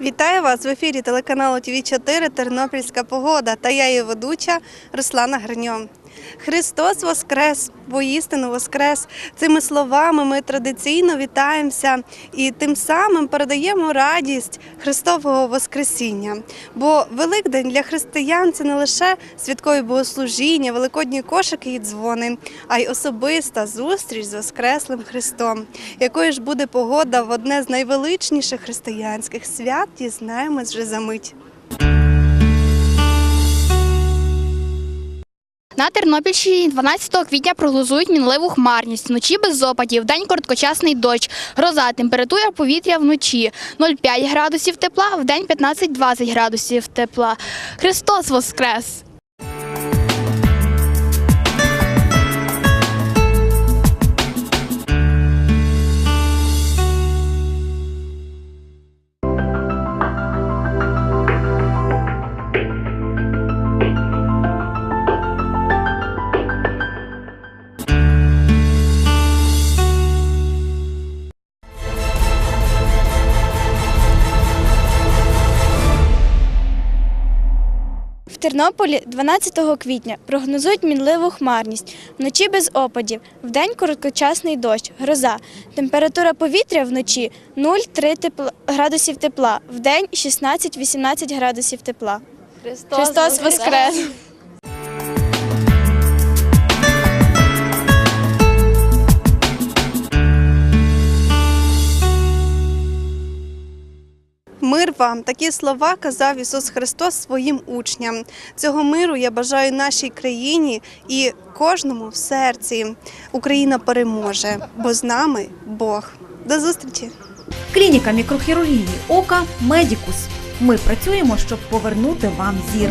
Вітаю вас в ефірі телеканалу ТВ 4 Тернопільська погода та я її ведуча Руслана Гриньо. Христос Воскрес, воістину Воскрес. Цими словами ми традиційно вітаємося і тим самим передаємо радість Христового Воскресіння. Бо Великдень для християн це не лише святкові богослужіння, великодні кошики і дзвони, а й особиста зустріч з Воскреслим Христом. Якою ж буде погода в одне з найвеличніших християнських свят, дізнаємось вже за мить. На Тернопільщині 12 квітня прогнозують мінливу хмарність. Вночі без опадів, день короткочасний дощ. Гроза, температура повітря вночі 0,5 градусів тепла, в день 15-20 градусів тепла. Христос Воскрес! Тернополі 12 квітня прогнозують мінливу хмарність, вночі без опадів, вдень короткочасний дощ, гроза. Температура повітря вночі 0,3 тепла- градусів тепла, вдень 16-18 градусів тепла. Христос, Воскрес! Мир вам такі слова казав Ісус Христос своїм учням. Цього миру я бажаю нашій країні і кожному в серці. Україна переможе, бо з нами Бог. До зустрічі! Клініка мікрохірургії ока Медікус. Ми працюємо, щоб повернути вам зір.